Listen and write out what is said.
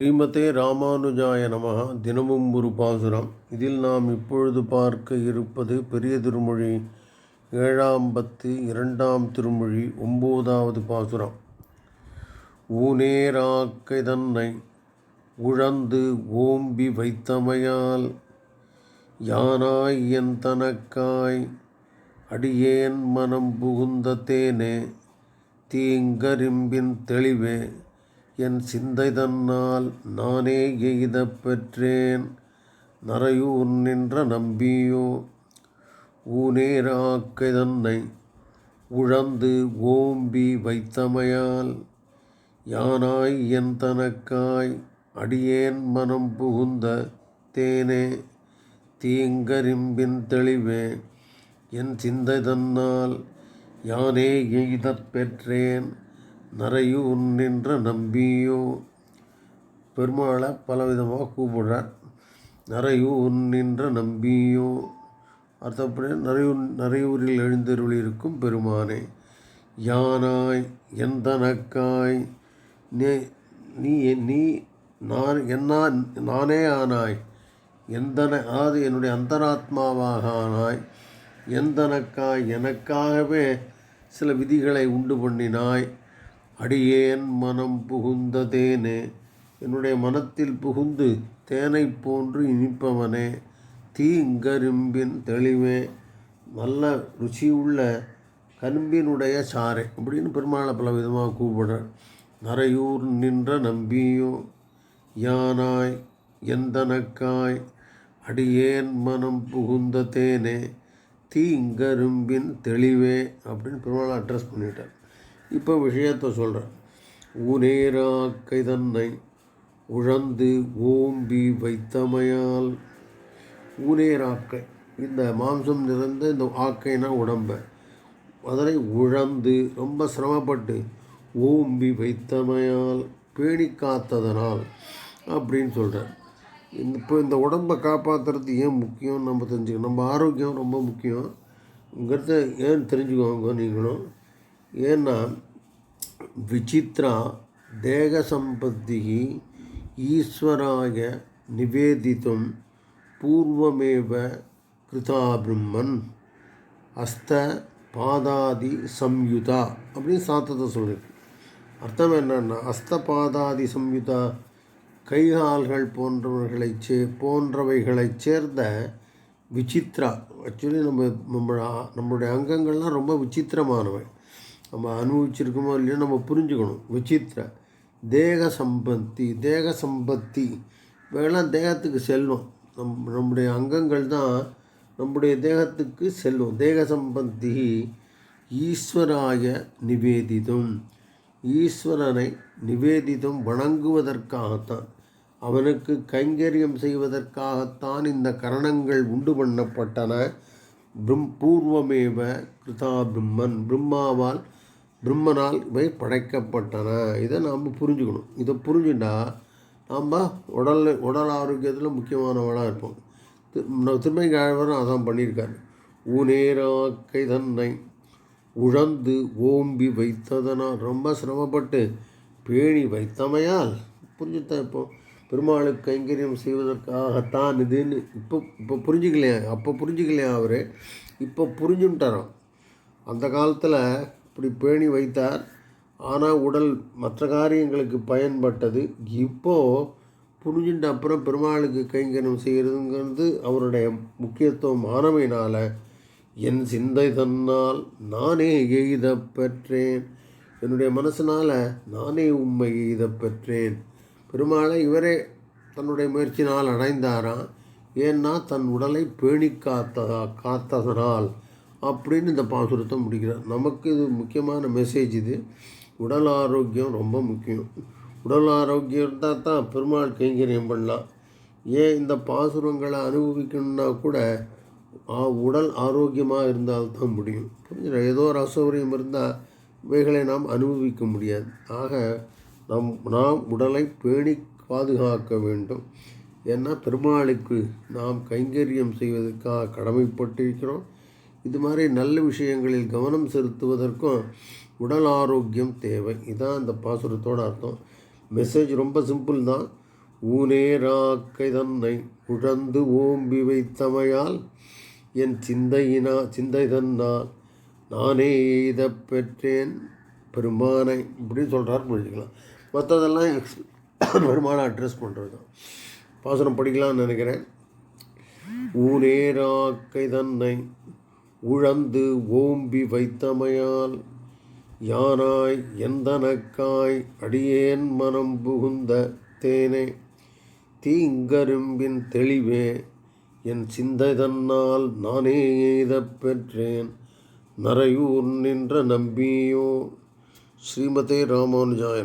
ஸ்ரீமதே ராமானுஜாய நமக தினமும் ஒரு பாசுரம். இதில் நாம் இப்பொழுது பார்க்க இருப்பது பெரிய திருமொழி ஏழாம் பத்து இரண்டாம் திருமொழி ஒம்போதாவது பாசுரம். ஊனேராக்கை தன்னை உழந்து ஓம்பி வைத்தமையால் யானாய் என் தனக்காய் அடியேன் மனம் புகுந்த தேனே தீங்கரிம்பின் தெளிவே என் சிந்தை தன்னால் நானே எய்தப் பெற்றேன். நரையூர் நின்ற நம்பியோ ஊனேராக்கை தன்னை உழந்து ஓம்பி வைத்தமையால் யானாய் என் தனக்காய் அடியேன் மனம் புகுந்த தேனே தீங்கரிம்பின் தெளிவே என் சிந்தை தன்னால் யானே எய்தப் பெற்றேன். நரையூர் நின்ற நம்பியோ? பெருமாளை பலவிதமாக கூப்பிடுறார். நரையூர் நின்ற நம்பியோ? அடுத்தபடி நரையூர் நரையூரில் எழுந்தருளியிருக்கும் பெருமானே யானாய் எந்தனக்காய்? நீ நீ நீ நான் என்ன நானே ஆனாய். எந்தன அதாவது என்னுடைய அந்தராத்மாவாக ஆனாய். எந்தனக்காய் எனக்காகவே சில விதிகளை உண்டு பண்ணினாய். அடியேன் மனம் புகுந்த தேனே என்னுடைய மனத்தில் புகுந்து தேனை போன்று இனிப்பவனே தீங்கரும்பின் தெளிவே நல்ல ருசியுள்ள கரும்பினுடைய சாறை அப்படின்னு பெருமாளை பல விதமாக கூப்பிடுறார். நரையூர் நின்ற நம்பியோ யானாய் எந்தனக்காய் அடியேன் மனம் புகுந்த தேனே தீங்கரும்பின் தெளிவே அப்படின்னு பெருமாளை அட்ரஸ் பண்ணிட்டார். இப்போ விஷயத்தை சொல்கிறேன் ஊனேராக்கை தன்னை உழந்து ஓம்பி வைத்தமையால் ஊனேராக்கை இந்த மாம்சம் நிறைந்த இந்த ஆக்கைனா உடம்பை. அதனை உழந்து ரொம்ப சிரமப்பட்டு ஓம்பி வைத்தமையால் பேணி காத்ததனால் அப்படின்னு சொல்கிறேன் இந்த இப்போ இந்த உடம்பை காப்பாற்றுறது ஏன் முக்கியம்? நம்ம தெரிஞ்சுக்கணும். நம்ம ஆரோக்கியம் ரொம்ப முக்கியம். முக்கியங்கிறத ஏன் தெரிஞ்சுக்கோங்க நீங்களும்? ஏன்னா ವಿಚಿತ್ರ ದೇಹಸಂಪತ್ತಿः ಈಶ್ವರಾಯ ನಿವೇದಿತುಂ पूर्वमेव कृता ब्रह्मन् அஸ்த பாதாதி சம்யுதா அப்படின்னு சாத்தத்தை சொல்லியிருக்கு அர்த்தம் என்னன்னா அஸ்த பாதாதி சம்யுதா கைகால்கள் போன்றவர்களை சே போன்றவைகளைச் சேர்ந்த விசித்ரா ஆக்சுவலி நம்ம நம்ம நம்மளுடைய அங்கங்கள்லாம் ரொம்ப விசித்திரமானவை. நம்ம அனுபவிச்சிருக்கோமோ இல்லையோ நம்ம புரிஞ்சுக்கணும். விசித்திர. தேக சம்பத்தி தேக சம்பத்தி. இவைகள்லாம் தேகத்துக்கு செல்வம். நம் நம்முடைய அங்கங்கள் தான் நம்முடைய தேகத்துக்கு செல்வம். தேக சம்பந்தி ஈஸ்வராய நிவேதிதம். ஈஸ்வரனை நிவேதிதம் வணங்குவதற்காகத்தான் அவனுக்கு கைங்கரியம் செய்வதற்காகத்தான் இந்த கரணங்கள் உண்டு பண்ணப்பட்டன. பிரம் பூர்வமேவ கிருதா பிரம்மன். பிரம்மாவால் பிரம்மனால் இவை படைக்கப்பட்டன. இதை நாம் புரிஞ்சுக்கணும். இதை புரிஞ்சுட்டா நாம் உடல் உடல் ஆரோக்கியத்தில் முக்கியமானவளாக இருப்போம். திருமைக்காழ்வரும் அதான் பண்ணியிருக்காரு. ஊனேராக்கை தன்னை உழந்து ஓம்பி வைத்ததனால் ரொம்ப சிரமப்பட்டு பேணி வைத்தமையால் புரிஞ்சுத்தான் இப்போ பெருமாளுக்கு கைங்கரியம் செய்வதற்காகத்தான் இதுன்னு இப்போ இப்போ புரிஞ்சுக்கலையா? அப்போ புரிஞ்சுக்கலையா அவர்? இப்போ புரிஞ்சுட்டாராம் அந்த காலத்தில் இப்படி பேணி வைத்தார். ஆனால் உடல் மற்ற காரியங்களுக்கு பயன்பட்டது. இப்போது புரிஞ்சுட்ட அப்புறம் பெருமாளுக்கு கைங்கனம் செய்கிறதுங்கிறது அவருடைய முக்கியத்துவம் ஆனமையினால் என் சிந்தை தன்னால் நானே எய்த பெற்றேன். என்னுடைய மனசினால் நானே உண்மை எய்த பெற்றேன். பெருமாளை இவரே தன்னுடைய முயற்சினால் அடைந்தாராம் ஏன்னா தன் உடலை பேணி காத்ததா காத்ததனால். அப்படின்னு இந்த பாசுரத்தை முடிக்கிறார். நமக்கு இது முக்கியமான மெசேஜ் இது. உடல் ஆரோக்கியம் ரொம்ப முக்கியம். உடல் ஆரோக்கியம் இருந்தால் தான் பெருமாள் கைங்கரியம் பண்ணலாம். ஏன் இந்த பாசுரங்களை அனுபவிக்கணுன்னா கூட உடல் ஆரோக்கியமாக இருந்தால் தான் முடியும். புரிஞ்சுட ஏதோ ஒரு அசௌகரியம் இருந்தால் இவைகளை நாம் அனுபவிக்க முடியாது. ஆக நம் நாம் உடலை பேணி பாதுகாக்க வேண்டும். ஏன்னா பெருமாளுக்கு நாம் கைங்கரியம் செய்வதற்காக கடமைப்பட்டிருக்கிறோம். இது மாதிரி நல்ல விஷயங்களில் கவனம் செலுத்துவதற்கும் உடல் ஆரோக்கியம் தேவை. இதான் அந்த பாசுரத்தோட அர்த்தம். மெசேஜ் ரொம்ப சிம்பிள் தான். ஊனேராக்கை தன்னை உழந்து ஓம்பி வைத்தமையால் என் சிந்தையினா சிந்தை தன்னால் நானே இதை பெற்றேன். பெருமானை இப்படின்னு சொல்கிறார் புரிஞ்சுக்கலாம் மற்றதெல்லாம் எக்ஸ் பெருமானை அட்ரஸ் பண்ணுறது தான். பாசனம் படிக்கலாம்னு நினைக்கிறேன். ஊனேராக்கை தன்னை உழந்து ஓம்பி வைத்தமையால் யானாய் எந்தனக்காய் அடியேன் மனம் புகுந்த தேனே தீங்கரும்பின் தெளிவே என் சிந்தை தன்னால் நானே எய்தப் பெற்றேன் நரையூர் நின்ற நம்பியோ. ஸ்ரீமதே ராமானுஜாய